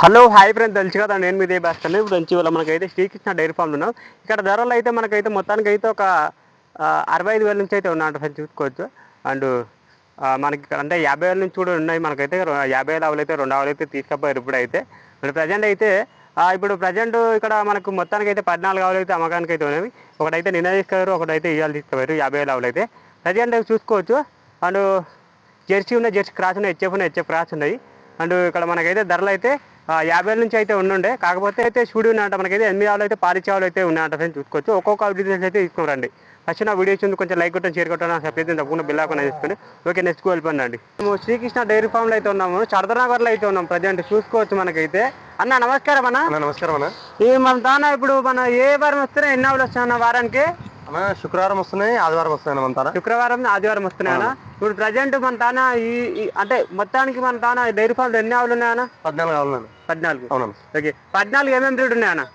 Hello hi friends తెలుసు కదా నేను మీదే బస్తాను ఇప్పుడు నుంచి ఇవాళ మనకైతే శ్రీకృష్ణ డైరీ ఫామ్లు ఉన్నాం. ఇక్కడ ధరలు అయితే మనకైతే మొత్తానికి అయితే ఒక అరవై ఐదు వేల నుంచి అయితే ఉన్నాయంట ఫ్రెండ్స్ చూసుకోవచ్చు. అండ్ మనకి ఇక్కడ అంటే యాభై వేల నుంచి కూడా ఉన్నాయి మనకైతే. యాభై వేల ఆవులు అయితే రెండు ఆవులు అయితే తీసుకపోయారు ఇప్పుడు అయితే మరి ప్రజెంట్ అయితే ఇప్పుడు ప్రజెంట్ ఇక్కడ మనకు మొత్తానికి అయితే పద్నాలుగు ఆవులు అయితే అమ్మకానికి అయితే ఉన్నాయి ఒకటైతే నిన్న తీసుకెళ్ళారు ఒకటైతే ఇవాళ తీసుకుపోయారు యాభై వేల ఆవులు అయితే. ప్రజెంట్ చూసుకోవచ్చు. అండ్ జెర్సీ ఉన్నాయి జెర్సీ క్రాస్ ఉన్నాయి హెచ్ఎఫ్ ఉన్నాయి హెచ్ఎఫ్ క్రాస్ ఉన్నాయి. అండ్ ఇక్కడ మనకైతే ధరలు అయితే యాభై నుంచి అయితే ఉండుండే. కాకపోతే అయితే స్టూడియో ఉన్నాయంట మనకైతే ఎనిమిది ఆవులు అయితే పాలిచ్చే ఆవులు అయితే ఉన్నాయంట ఫ్రెండ్స్ చూసుకోవచ్చు. ఒక్కొక్క డీటెయిల్స్ అయితే తీసుకోరండి. ఫస్ట్ నా వీడియో చూసి కొంచెం లైక్ కొట్టండి షేర్ కొట్టండి సబ్స్క్రైబ్ చేయండి తప్పకుండా బిల్ చేసుకోండి ఓకే నెక్స్ట్ వెళ్ళిపోండి మేము శ్రీకృష్ణ డైరీ ఫామ్లో అయితే ఉన్నాము. చరదనగర్లో అయితే ఉన్నాం ప్రజెంట్. చూసుకోవచ్చు మనకైతే. అన్న నమస్కారం అన్న. నమస్కారం అన్న. ఈ మన తాన ఇప్పుడు మన ఏ వారం వస్తున్నాయి? ఎన్ని ఆవులు వస్తున్నాయి వారానికి? శుక్రవారం వస్తున్నాయి ఆదివారం వస్తున్నాయి మన శుక్రవారం ఆదివారం వస్తున్నాయన్నా ఇప్పుడు ప్రజెంట్ మన తాన ఈ ఈ- అంటే మొత్తానికి మన తాన డైరీ ఫామ్లో ఎన్ని ఆవులు ఉన్నాయన్న పద్నాలుగు కావాలన్న పద్నాలుగు. అవునన్న ఓకే. పద్నాలుగు ఏమేమి బ్రీడ్ ఉన్నాయన్న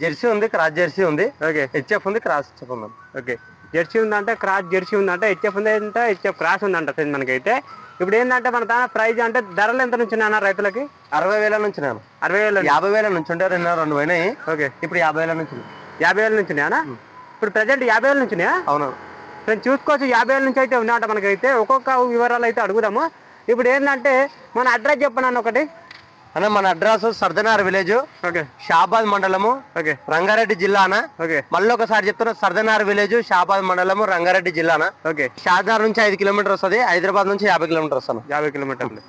జెర్సీ ఉంది క్రాస్ జెర్సీ ఉంది. ఓకే. హెచ్ఎఫ్ ఉంది క్రాస్ హెచ్ఎఫ్ ఉంది. ఓకే. జెర్సీ ఉందంటే క్రాస్ జెర్సీ ఉందంటే హెచ్ఎఫ్ ఉంది అంటే హెచ్ఎఫ్ క్రాస్ ఉందంట ఫ్రెండ్ మనకైతే. ఇప్పుడు ఏంటంటే మన తన ప్రైజ్ అంటే ధరలు ఎంత నుంచి ఉన్నాయన్న రైతులకి? అరవై వేల నుంచి నేను అరవై వేలు యాభై వేల నుంచి ఉంటే రెండు రెండు పోయినాయి. ఓకే. ఇప్పుడు యాభై వేల నుంచి. యాభై వేల నుంచి ఉన్నాయా ఇప్పుడు ప్రజెంట్ యాభై వేల నుంచి ఉన్నాయా? అవును ఫ్రెండ్ చూసుకోవచ్చు. యాభై వేల నుంచి అయితే ఉన్నాయట మనకైతే. ఒక్కొక్క వివరాలు అయితే అడుగుదాము. ఇప్పుడు ఏంటంటే మన అడ్రస్ చెప్పను ఒకటి? అన్న మన address Sardanar village okay. Shabad మండలము ఓకే. రంగారెడ్డి జిల్లాన ఓకే. మళ్ళీ ఒకసారి చెప్తున్నా సర్దనార్ విలేజ్ షాబాద్ మండలము రంగారెడ్డి జిల్లాన ఓకే. షాద్నగర్ నుంచి ఐదు కిలోమీటర్ వస్తుంది హైదరాబాద్ నుంచి యాభై కిలోమీటర్ వస్తాను. యాభై కిలోమీటర్లు.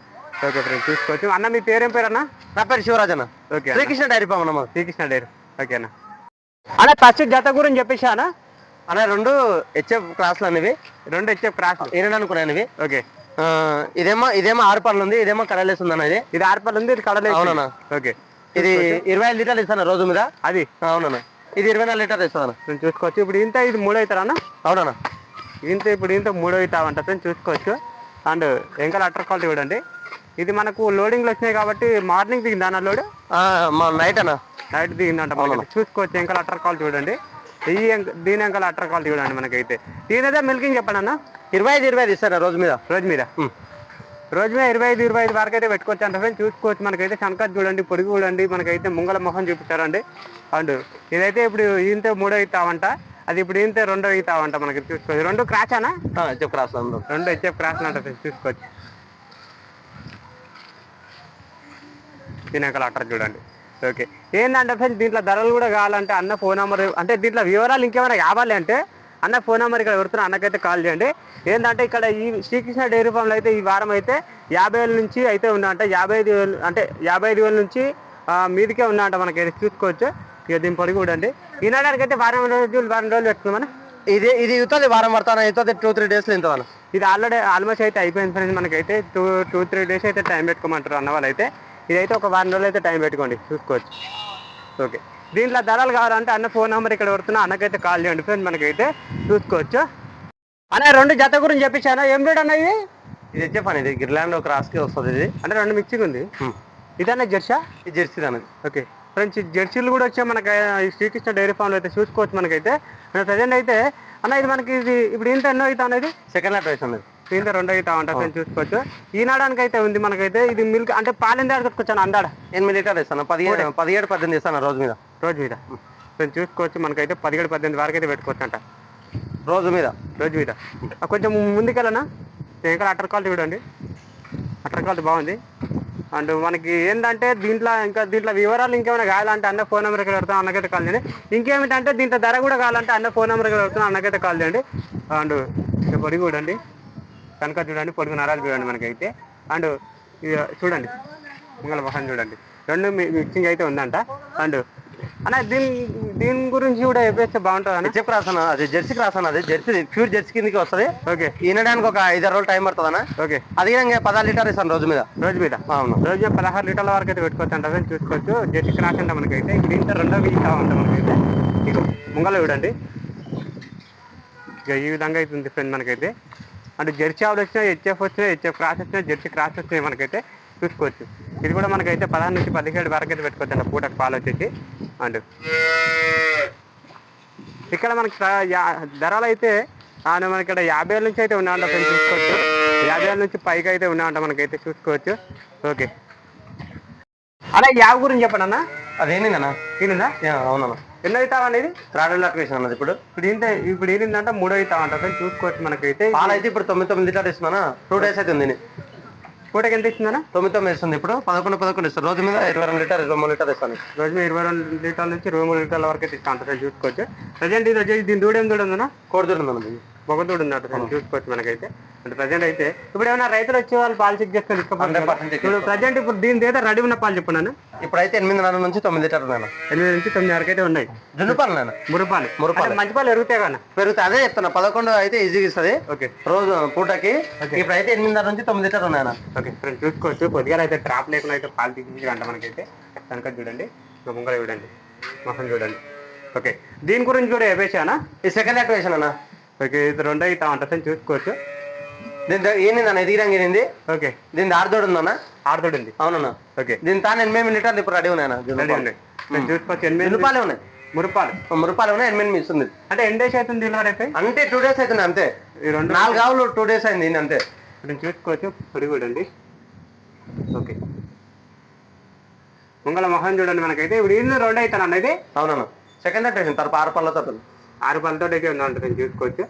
ఓకే ఫ్రెండ్ చూసుకోవచ్చు. అన్న మీ పేరేం పేరు అన్న? నా పేరు శివరాజ్ అన్న. ఓకే. శ్రీకృష్ణ డైరీ మాది. శ్రీకృష్ణ డైరీ. ఓకే అన్న అన్న ఫస్ట్ జత గురించి చెప్పేసి అన్న? అన్న రెండు హెచ్ఎఫ్ క్లాసులు అనేవి రెండు హెచ్ఎఫ్ క్రాస్ ఇరవై అనుకున్నాయి ఓకే. ఇదేమో ఇదేమో ఆరు పనులు ఉంది ఇదేమో కడలేసి ఉంది ఇది. ఇది ఆర్పల్ ఉంది ఇది కడలేదు అవునన్నా. ఓకే. ఇది ఇరవై ఐదు లీటర్లు ఇస్తాను రోజు మీద? అది. అవునన్నా. ఇది ఇరవై నాలుగు లీటర్లు ఇస్తాను నేను చూసుకోవచ్చు. ఇప్పుడు ఇంత ఇది మూడో అవుతారా అన్న? అవునన్నా. ఇంత ఇప్పుడు ఇంత మూడో అవుతావంట ఫ్రెండ్ చూసుకోవచ్చు. అండ్ ఎంకల్ అటర్ క్వాలిటీ చూడండి. ఇది మనకు లోడింగ్లు వచ్చినాయి కాబట్టి మార్నింగ్ దిగింది అన్న లోడ్? నైట్ అన్న. నైట్ దిగిందంట చూసుకోవచ్చు ఎంకల్ అటర్ క్వాలిటీ చూడండి. ఈ దీని ఎంకల్ అటర్ క్వాలిటీ చూడండి మనకైతే. దీనైతే మిల్కింగ్ చెప్పండి అన్న. ఇరవై ఐదు ఇరవై ఐదు ఇస్తాను రోజు మీద? రోజు మీద. రోజు మీద ఇరవై ఐదు ఇరవై ఐదు వరకు అయితే పెట్టుకోవచ్చు అంటే ఫ్రెండ్స్. చూసుకోవచ్చు మనకైతే శనకత్ చూడండి పొడుగు చూడండి మనకైతే ముంగల మొహం చూపిస్తారండి. అండ్ ఇదైతే ఇప్పుడు ఈంత మూడో అవుతావంట. అది ఇప్పుడు ఈంత రెండో అవుతావంట మనకి చూసుకోవచ్చు. రెండు క్రాచానా ఆ, చెప్పు రాసు అందులో. రెండు హెచ్ఎఫ్ క్రాస్ అంట చూసుకోవచ్చు. తినకల అట్టర్ చూడండి. ఓకే. ఏంటంటే ఫ్రెండ్స్ దీంట్లో ధరలు కూడా కావాలంటే అన్న ఫోన్ నెంబర్ అంటే దీంట్లో వివరాలు ఇంకేమైనా కావాలి అంటే అన్న ఫోన్ నెంబర్ ఇక్కడ పెడుతున్నా అన్నకైతే కాల్ చేయండి. ఏంటంటే ఇక్కడ ఈ శ్రీకృష్ణ డైరీ ఫామ్లో అయితే ఈ వారం అయితే యాభై వేల నుంచి అయితే ఉన్నాయంట. యాభై ఐదు వేలు అంటే యాభై ఐదు వేల నుంచి మీదికే ఉన్నాయంట మనకైతే చూసుకోవచ్చు ఇక దీని పొడిగి చూడండి. ఈనాడానికి అయితే వారం రోజులు వారం రోజులు పెట్టుకున్నామన్నా ఇది ఇది ఇస్తుంది వారం పడతాను? అవుతుంది టూ త్రీ డేస్లో ఇంత ఇది ఆల్రెడీ ఆల్మోస్ట్ అయితే అయిపోయింది ఫ్రెండ్స్ మనకైతే. టూ టూ త్రీ డేస్ అయితే టైం పెట్టుకోమంటారు అన్న వాళ్ళు అయితే ఇదైతే ఒక వారం రోజులు అయితే టైం పెట్టుకోండి చూసుకోవచ్చు. ఓకే దీంట్లో ధరలు కావాలంటే అన్న ఫోన్ నెంబర్ ఇక్కడ పడుతున్నా అన్నకైతే కాల్ చేయండి. ఫ్రెండ్స్ మనకైతే చూసుకోవచ్చు. అన్న రెండు జత గురించి చెప్పించాను ఏం రేట్ అన్న ఇది ఇది అని ఇది గిర్లాండ్ క్రాస్కి వస్తుంది ఇది. అంటే రెండు మిక్సింగ్ ఉంది. ఇదన్న జెర్సా? ఇది జెర్సీ అనేది ఓకే ఫ్రెండ్స్ ఈ జెర్సీలు కూడా వచ్చాయి మనకి ఈ శ్రీకృష్ణ డైరీ ఫామ్లో అయితే చూసుకోవచ్చు మనకైతే. ప్రజెంట్ అయితే అన్న ఇది మనకి ఇది ఇప్పుడు ఇంత ఎన్నో అవుతా అనేది సెకండ్ లెటర్ వేసి ఉన్నది దీంతో రెండో అవుతా ఉంటా ఫ్రెండ్స్ చూసుకోవచ్చు. ఈనాడానికి అయితే ఉంది మనకైతే ఇది మిల్క్ అంటే పాలిందా కట్టుకొచ్చాను అందాడ. ఎనిమిది లీటర్లు ఇస్తాను పదిహేడు పదిహేడు పద్దెనిమిది ఇస్తాను రోజు మీద. రోజు మీద. ఫ్రెండ్స్ చూసుకోవచ్చు మనకైతే పదిహేడు పద్దెనిమిది వరకు అయితే పెట్టుకోవచ్చు అంట రోజు మీద. రోజు మీద. కొంచెం ముందుకెళ్ళనా? ఇంకా అటర్ క్వాలిటీ చూడండి అటర్ క్వాలిటీ బాగుంది. అండ్ మనకి ఏంటంటే దీంట్లో ఇంకా దీంట్లో వివరాలు ఇంకేమైనా కావాలంటే అన్న ఫోన్ నెంబర్ ఇక్కడ పెడతాం అన్నకైతే కాల్ చేయండి. ఇంకేమిటంటే దీంట్లో ధర కూడా కావాలంటే అన్న ఫోన్ నెంబర్ ఇక్కడ పెడతాం అన్నకైతే కాల్ చేయండి. అండ్ ఇక పొడిగి చూడండి కనుక చూడండి పొడుగు నరాలు చూడండి మనకైతే. అండ్ చూడండి ముంగల మొహం చూడండి. రెండు మీ- మిక్సింగ్ అయితే ఉందంట. అండ్ అన్న దీని దీని గురించి కూడా చెప్పేస్తే బాగుంటుంది హెచ్ఎఫ్ క్రాస్ అన్న అది జెర్సీ క్రాస్ అన్న అది జెర్సీ ప్యూర్ జెర్సీ కిందకి వస్తుంది. ఓకే. ఈనడానికి ఒక ఐదారు రోజులు టైం పడుతుంది అన్న ఓకే. అది పదహారు లీటర్ ఇస్తాను రోజు మీద. రోజు మీద? అవును. రోజు మీద పదహారు లీటర్ల వరకు అయితే పెట్టుకోవచ్చు అంటే చూసుకోవచ్చు. జెర్సీ క్రాస్ అంటే మనకైతే ఇంత రెండో వీక్ ఉంటాం మనకైతే. ఇక ముంగల చూడండి. ఇక ఈ విధంగా అయితే ఉంది ఫ్రెండ్ మనకైతే. అంటే జెర్సీ ఆవులు వచ్చినా హెచ్ఎఫ్ వచ్చినా హెచ్ఎఫ్ క్రాస్ వచ్చినాయి జెర్సీ క్రాస్ వచ్చినాయి మనకైతే చూసుకోవచ్చు. ఇది కూడా మనకైతే పదహారు నుంచి పదిహేడు వరకు అయితే పెట్టుకోవచ్చు అంట పూటకు పాలు వచ్చేసి. అండ్ ఇక్కడ మనకి ధరలు అయితే మనకి ఇక్కడ యాభై వేల నుంచి అయితే ఉన్నాయంట ఫ్రెండ్స్ చూసుకోవచ్చు. యాభై వేల నుంచి పైకి అయితే ఉన్నాయంట మనకైతే చూసుకోవచ్చు. ఓకే. అలా యావ గురించి చెప్పండి అన్న. అదేందన్నా ఈనిందా అవునన్నా. ఎన్నో అవుతావు అనేది థ్రాడల్ లాక్వేషన్ అన్నది ఇప్పుడు. ఇప్పుడు ఏంటంటే ఇప్పుడు ఏనిందంటే? మూడో అవుతావు అంట చూసుకోవచ్చు మనకైతే. అయితే ఇప్పుడు తొమ్మిది తొమ్మిది లీటర్ ఇస్తున్నానా టూ డేస్ అయితే ఉంది పూటకి ఎంత ఇస్తుందన్న తొమ్మిది తొమ్మిది ఇస్తుంది ఇప్పుడు. పదకొండు పదకొండు ఇస్తారు రోజు మీద ఇరవై రెండు లీటర్ ఇరవై మూడు లీటర్ ఇస్తాను రోజు మీద ఇరవై రెండు లీటర్ల నుంచి ఇరవై మూడు లీటర్ల వరకు అయితే చూసుకోవచ్చు. ప్రజెంట్ ఇది వచ్చేసి దీని దూడేం దూడ ఉందన్నా కోడిదూడు ఉందన్నది మొగదూడు ఉన్నట్టు ఫ్రెండ్స్ చూసుకోవచ్చు మనకైతే. అంటే ప్రజెంట్ అయితే ఇప్పుడు ఏమైనా రైతులు వచ్చే వాళ్ళు పాలు చెక్ పర్సెంట్ ఇప్పుడు ప్రజెంట్ ఇప్పుడు దీని ఏదో రెడీ ఉన్న పాలు చెప్పండి ఇప్పుడైతే ఎనిమిదిన్నర నుంచి తొమ్మిది లీటర్ ఉన్నాను ఎనిమిది నుంచి తొమ్మిది వరకు అయితే ఉన్నాయి. జున్ను పాలు నేను మురుపాలు. మురుపాలు. మంచి పాలు ఎరుగుతాయి కదా పెరుగుతా అదే చెప్తున్నా. పదకొండు అయితే ఈజీగా ఇస్తుంది. ఓకే. రోజు పూటకి ఇప్పుడైతే ఎనిమిదిన్నర నుంచి తొమ్మిది లీటర్ ఉన్నాయన్న ఓకే. చూసుకోవచ్చు. కొద్దిగా అయితే ట్రాప్ లేకుండా అయితే పాలు తీసి అంట మనకైతే. కనుక చూడండి. మా ముంగల చూడండి. మొహం చూడండి. ఓకే. దీని గురించి కూడా చెప్పేసానా ఈ సెకండ్ యాక్టివేషన్ అన్న. ఓకే ఇది రెండు అవుతా ఉంటుంది చూసుకోవచ్చు. దీని ఏంది ఎదిగిరంగా ఏంది ఓకే. దీని దారిదోడు ఉందన్న ఆడుతోడు ఉంది అవునన్నా. ఓకే. దీని తాను ఎనిమిది లీటర్లు ఇప్పుడు రెడీ ఉన్నాయన్న రెడీ ఉంది నేను చూసుకోవచ్చు. ఎనిమిది జున్నుపాలే ఉన్నాయి. మురుపాలు. మురుపాలు ఉన్నాయి ఎనిమిది ఇస్తుంది. అంటే ఎన్ని డేస్ అవుతుంది డెలివరీ అయితే అంటే టూ డేస్ అవుతుంది అంతే. ఈ రెండు నాలుగు ఆవులు టూ డేస్ అయింది ఈయన అంతే. ఇప్పుడు చూసుకోవచ్చు. పొడి చూడండి ఓకే. ముంగల మొహం చూడండి మనకైతే. ఇప్పుడు ఇల్లు రెండు అవుతాను అన్నది అవునన్నా. సెకండ్ యాక్టివేషన్ తర్వాత ఆరు పళ్ళతో ఆరు పళ్ళతో అయితే ఉందంట నేను చూసుకోవచ్చు.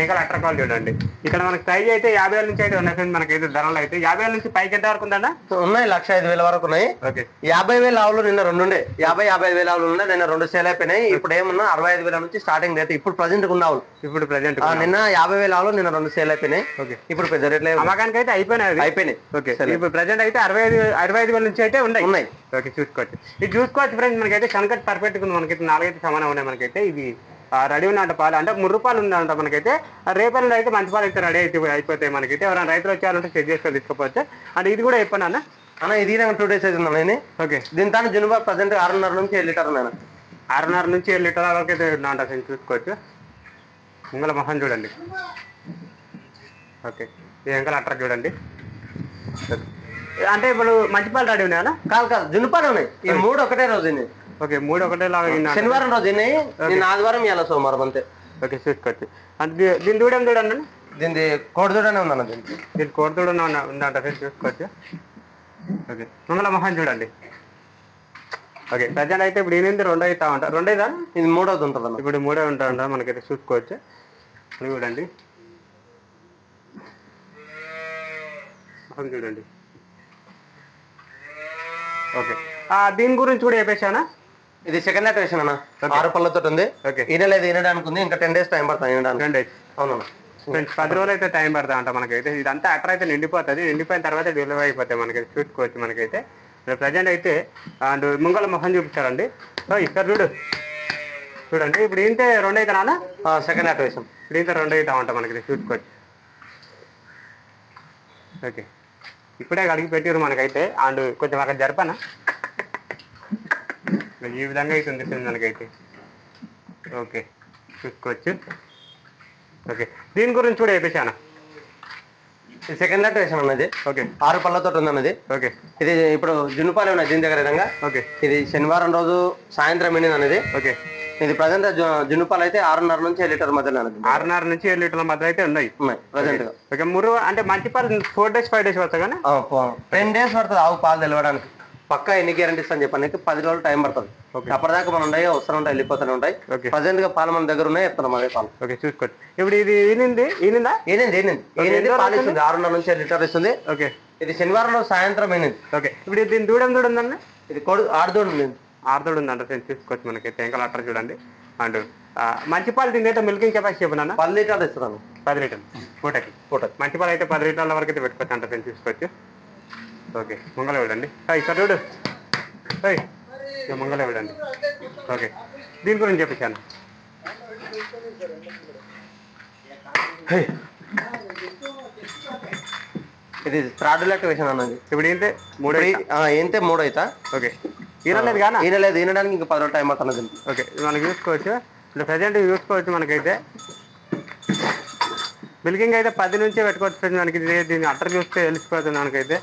ఇంకా అట్ర కాల్ చూడండి. ఇక్కడ మనకి సైజ్ అయితే యాభై వేల నుంచి అయితే ఉన్నాయి ఫ్రెండ్స్ మనకైతే ధరలు అయితే. యాభై వేల నుంచి పైకి ఎంత వరకు ఉందన్న ఉన్నాయి లక్ష ఐదు వేల వరకు ఉన్నాయి. ఓకే. యాభై వేల ఆవులు నిన్న రెండు ఉండే. యాభై యాభై వేల ఆవులు ఉన్నాయి నిన్న రెండు సేల్ అయిపోయినాయి. ఇప్పుడు ఏమన్నా అరవై ఐదు వేల నుంచి స్టార్టింగ్ రేట్ ఇప్పుడు ప్రజెంట్ ఉన్న ఆవులు. ఇప్పుడు ప్రజెంట్ నిన్న యాభై వేల ఆవులు నిన్న రెండు సేల్ అయిపోయినాయి. ఓకే. ఇప్పుడు పెద్ద రేట్లే. అమ్మకానికి అయితే అయిపోయినాయి. అయిపోయినాయి. ఓకే. సరే. ఇప్పుడు ప్రజెంట్ అయితే అరవై ఐదు అరవై ఐదు వేల నుంచి అయితే ఉన్నాయి. ఉన్నాయి. ఓకే చూసుకోవచ్చు. ఇది చూసుకోవచ్చు ఫ్రెండ్స్ మనకైతే కనకట్ పర్ఫెక్ట్ ఉంది. మనకైతే నాలుగైతే సమానం ఉన్నాయి. మనకైతే ఇది రెడీ ఉన్నంట పాలు అంటే మూడు రూపాయలు ఉందంట మనకైతే. రేపల్లి అయితే మంచి పాలు అయితే రెడీ అయితే అయిపోతాయి మనకైతే. ఎవరైనా రైతులు వచ్చారంటే చెక్ చేసుకొని తీసుకోవచ్చు అంటే ఇది కూడా చెప్పాను అన్న? అన్న ఇది టూ డేస్ అవుతుంది నేను ఓకే. దీని తాను జునుబా ప్రజెంట్ ఆరున్నర నుంచి ఏడు లీటర్ ఉన్నాను ఆరున్నర నుంచి ఏడు లీటర్ల వరకు అయితే ఫ్రెండ్స్ చూసుకోవచ్చు. ముంగల మొహం చూడండి. ఓకే. ఈ వెంకల అట్ర చూడండి. అంటే ఇప్పుడు మంచి పాలు రెడీ ఉన్నాయా కాదు కాదు జునుపాలు ఉన్నాయి. ఈ మూడు ఒకటే రోజు. ఓకే మూడు ఒకటే లాగా. శనివారం రోజు నిన్న ఆదివారం ఇవాళ సోమవారం అంతే. ఓకే చూసుకోవచ్చు అంటే దీని దూడం చూడండి దీని కోడిదూడనే ఉందన్న దీనికి. దీని కోడతోడు ఉందంట ఫ్రెండ్స్ చూసుకోవచ్చు. ఓకే మంగళ మొహం చూడండి. ఓకే ప్రజెంట్ అయితే ఇప్పుడు ఎనిమిది రెండు అవుతా ఉంటా? రెండేదా ఇది మూడోది ఉంటుంది అన్న ఇప్పుడు మూడే ఉంటా ఉంటా మనకైతే చూసుకోవచ్చు. ఇది చూడండి. మొహం చూడండి. ఓకే. ఆ, దీని గురించి కూడా చెప్పేశానా? ఇది సెకండ్ యాక్టివేషన్ అన్న. ఆరు పళ్ళతో ఉంది. ఓకే ఈనలేదు ఈనడానికి ఉంది. ఇంకా టెన్ డేస్ టైం పడుతుంది రెండు అయితే అవునన్న. ఫ్రెండ్స్ పది రోజులు అయితే టైం పడుతుంది అంట మనకైతే. ఇదంతా అట్ర అయితే నిండిపోతుంది. నిండిపోయిన తర్వాత డెలివరీ అయిపోతాయి మనకైతే చూసుకోవచ్చు మనకైతే. ప్రజెంట్ అయితే అండ్ ముంగల మొహం చూపించారండి. సో ఇక్కడ చూడు. చూడండి. ఇప్పుడు ఏంటే రెండు అయితే నాన్న సెకండ్ యాక్టివేషన్ ఇప్పుడు ఇంత రెండు అవుతా ఉంటా మనకి చూసుకోవచ్చు. ఓకే ఇప్పుడే కడిగి పెట్టారు మనకైతే. అండ్ కొంచెం అక్కడ జరపనా? ఈ విధంగా అయితే ఉంది friends మనకైతే ఓకే. చూసుకోవచ్చు. ఓకే. దీని గురించి కూడా ఇది సెకండ్ యాక్టివేషన్ అన్నది ఓకే. ఆరు పళ్ళతో ఉంది అన్నది ఓకే. ఇది ఇప్పుడు జున్నుపాలు ఉన్నాయి దీని దగ్గర విధంగా ఓకే. ఇది శనివారం రోజు సాయంత్రం ఎండింది అనేది ఓకే. ఇది ప్రజెంట్ జున్నుపాలు అయితే ఆరున్నర నుంచి ఏడు లీటర్ మధ్యలో ఆరున్నర నుంచి ఏడు లీటర్ల మధ్య అయితే ఉన్నాయి. ప్రజెంట్గా. ఓకే. మురు అంటే మంచి పాలు ఫోర్ డేస్ ఫైవ్ డేస్ వస్తా కానీ టెన్ డేస్ పడుతుంది ఆవు పాలు తెలవడానికి. పక్కా ఎన్ని గ్యారంటీస్ అని చెప్పడానికి పది రోజులు టైం పడుతుంది. అప్పటిదాకా మనం ఉంటాయి వస్తూనే ఉంటాయి వెళ్ళిపోతూనే ఉంటాయి. ప్రజెంట్గా పాలు మన దగ్గర ఉన్నాయి చెప్తున్నాం అదే పాలు. ఓకే చూసుకోవచ్చు. ఇప్పుడు ఇది ఈనిందా? ఏనింది ఏనింది ఏనింది ఎన్ని పాలు ఇస్తుంది? ఆరున్నర నుంచి లీటర్ ఇస్తుంది. ఓకే ఇది శనివారం రోజు సాయంత్రం ఏనింది ఓకే ఇప్పుడు ఇది దీని దూడం దూడం ఉందండి ఇది కొడు ఆడుదోడు ఉంది ఆరుదోడు ఉందంట ఫ్రెండ్స్ చూసుకోవచ్చు మనకి. ఎంకల్ అట్టర్ చూడండి. అండ్ మంచి పాలు దీని అయితే మిల్కింగ్ కెపాసిటీ చెప్పినా పది లీటర్లు ఇస్తున్నాను. పది లీటర్లు. పూటకి. పూట మంచి పాలు అయితే పది లీటర్ల వరకు అయితే పెట్టుకోవచ్చు అంట ఫ్రెండ్స్ చూసుకోవచ్చు. ఓకే ముంగల చూడండి హాయ్ ఇక్కడ చూడు. హాయ్ చూడండి ఓకే దీని గురించి చెప్పేసాను ఇది థర్డ్ యాక్టివేషన్ అన్నది ఇప్పుడు ఏంటి? మూడు ఏంటే మూడు అయితా? ఓకే ఈనలేదు కానీ ఈనలేదు ఈనడానికి ఇంకా పది రోజులు టైం దీనికి. ఓకే మనం చూసుకోవచ్చు. ఇప్పుడు ప్రజెంట్ చూసుకోవచ్చు మనకైతే. మిల్కింగ్ అయితే పది నుంచే పెట్టుకోవచ్చు ఫ్రెండ్స్ మనకి. దీన్ని అట్టర్ చూస్తే తెలిసిపోతుంది మనకైతే.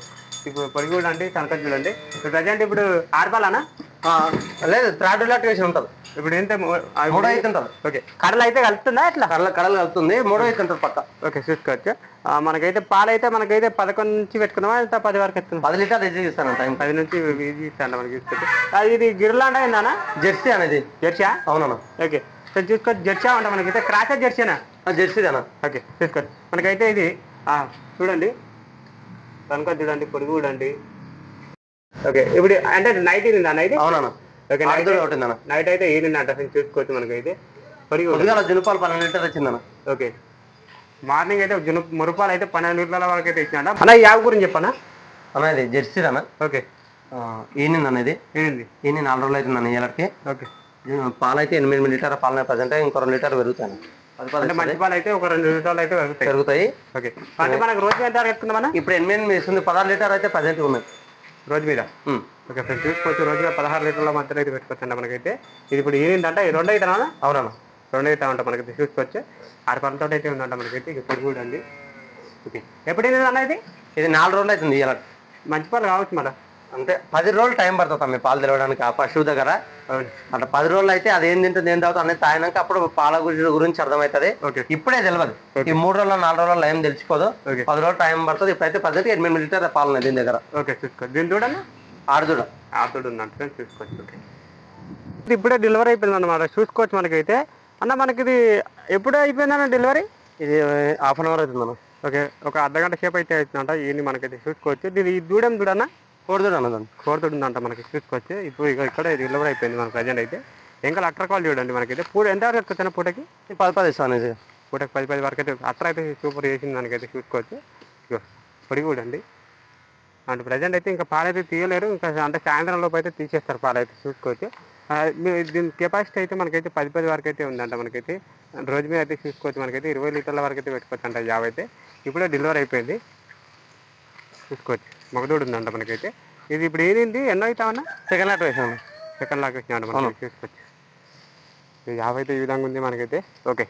ఇప్పుడు పొడి చూడండి కనక చూడండి. ఇప్పుడు ప్రజెంట్ ఇప్పుడు ఆరుపాలనా? లేదు థ్రాడ్ రిలాక్టేషన్ ఉంటుంది. ఇప్పుడు ఏంటో మూడో అయితే ఉంటుంది. ఓకే. కడలు అయితే కలుపుతుందా ఎట్లా? కడల కడలు కలుపుతుంది. మూడో అయితే ఉంటుంది పక్క. ఓకే చూసుకోవచ్చు మనకైతే పాలైతే మనకైతే పదకొండు నుంచి పెట్టుకున్నామా ఎంత పది వరకు ఎత్తుకుందాం పది లీటర్ ఇది ఇస్తాను టైం. పది నుంచి ఇది ఇస్తాను మనకి అది ఇది గిర్లాండా ఏందన్నా? జెర్సీ అనేది జెర్సీ అవునన్నా. ఓకే. సో చూసుకోవచ్చు జెర్సీ అంట మనకైతే. క్రాచర్ జెర్సీనా? జెర్సీదేనా? ఓకే చూసుకోవచ్చు మనకైతే ఇది ఆ, చూడండి. కనుక చూడండి పొడుగు చూడండి ఓకే ఇప్పుడు అంటే నైట్ ఇది ఇది అవునన్నా. ఓకే నైట్ ఒకటి నైట్ అయితే ఈనింది అంట అసలు చూసుకోవచ్చు మనకైతే. పొడిగి జునుపాలు పన్నెండు లీటర్ వచ్చిందన్న ఓకే. మార్నింగ్ అయితే జును మురుపాలు అయితే పన్నెండు లీటర్ల వరకు అయితే ఇచ్చినా అన్న యాప్ గురించి చెప్పనా? అన్న ఇది జెర్సీదన్న. ఓకే. ఈనింది అనేది ఏంది ఈయన నాలుగు రోజులు అవుతుంది అన్న ఇయ్యాలకి ఓకే. పాలు అయితే ఎనిమిది లీటర్ పాలు ప్రజెంట్ ఇంకో రెండు లీటర్ పది అంటే మంచి పాలు అయితే ఒక రెండు లీటర్లు అయితే పెరుగుతాయి. పెరుగుతాయి. ఓకే. అంటే మనకు రోజు ఎంత పెట్టుకుందామన్నా ఇప్పుడు ఎనిమిది ఎనిమిది ఇస్తుంది పదహారు లీటర్ అయితే ప్రజెంట్ ఉన్నాయి. రోజు మీద. ఓకే ఫ్రెండ్స్ చూసుకోవచ్చు. రోజుగా పదహారు లీటర్ల మధ్యలో అయితే పెట్టుకోవచ్చు మనకైతే. ఇది ఇప్పుడు ఈనిందంట ఈ రెండు అవుతానా అవునన్నా. రెండు అయితే ఉంటాం మనకి చూసుకోవచ్చు. ఆరు పనులతో అయితే ఉందంట మనకైతే ఇప్పుడు చూడండి. ఓకే. ఎప్పుడు ఏంది అన్న ఇది? ఇది నాలుగు రోజులు అవుతుంది ఇయ్యాల. మంచి పాలు కావచ్చు మళ్ళీ. అంతే పది రోజులు టైం పడుతుంది మీ పాలు తెలవడానికి. ఆ పశువు దగ్గర అట్లా పది రోజులు అయితే అది ఏం తింటుంది ఏం తాగుతుంది అనేది తాగినాక అప్పుడు పాల గురించి గురించి అర్థమవుతుంది. ఓకే. ఇప్పుడే తెలియదు ఈ మూడు రోజులు నాలుగు రోజులు ఏం తెలిసిపోదు. పది రోజులు టైం పడుతుంది. ఇప్పుడైతే పద్ధతి ఎనిమిది లీటర్ పాలు దీని దగ్గర. ఓకే చూసుకోవచ్చు దీన్ని చూడన్నా? ఆడుదూడ ఆతోడు ఉందంట చూసుకోవచ్చు ఓకే. ఇప్పుడే డెలివరీ అయిపోయింది అన్నమాట చూసుకోవచ్చు మనకైతే. అన్న మనకి ఇది ఎప్పుడు అయిపోయిందన్న డెలివరీ? ఇది హాఫ్ అన్ అవర్ అవుతుంది ఓకే. ఒక అర్ధ గంట సేపు అయితే అవుతుందంట. ఇవన్నీ మనకైతే చూసుకోవచ్చు. ఇది ఈ దూడం చూడన్నా? కోడిదూడ అన్నదాన్ని కోరతోడు ఉందంట మనకి చూసుకోవచ్చు ఇప్పుడు ఇక ఇక్కడ డెలివరీ అయిపోయింది మన ప్రజెంట్ అయితే. ఇంకా అట్ర కాల్ చూడండి మనకైతే. పూట ఎంత వరకు వచ్చిన పూటకి? పది పది ఇస్తాను ఇది పూటకి పది పది వరకు అయితే అట్ర అయితే సూపర్ చేసింది మనకైతే చూసుకోవచ్చు పొడి చూడండి అంటే ప్రజెంట్ అయితే ఇంకా పాలైతే తీయలేరు. ఇంకా అంటే సాయంత్రం లోపు అయితే తీసేస్తారు పాలైతే చూసుకోవచ్చు దీని కెపాసిటీ అయితే మనకైతే పది పది వరకు అయితే ఉందంట మనకైతే. రోజు మీద అయితే చూసుకోవచ్చు మనకైతే ఇరవై లీటర్ల వరకు అయితే పెట్టుకోవచ్చు అంట యాభై అయితే. ఇప్పుడే డెలివరీ అయిపోయింది. చూసుకోవచ్చు మగదూడు ఉందంట మనకైతే. ఇది ఇప్పుడు ఏదింది? ఎన్నో అవుతామన్నా సెకండ్ లాట్ వేసాను సెకండ్ లాక్ వచ్చినాడు మనం చూసుకోవచ్చు యాభై అయితే ఈ విధంగా ఉంది మనకైతే. ఓకే.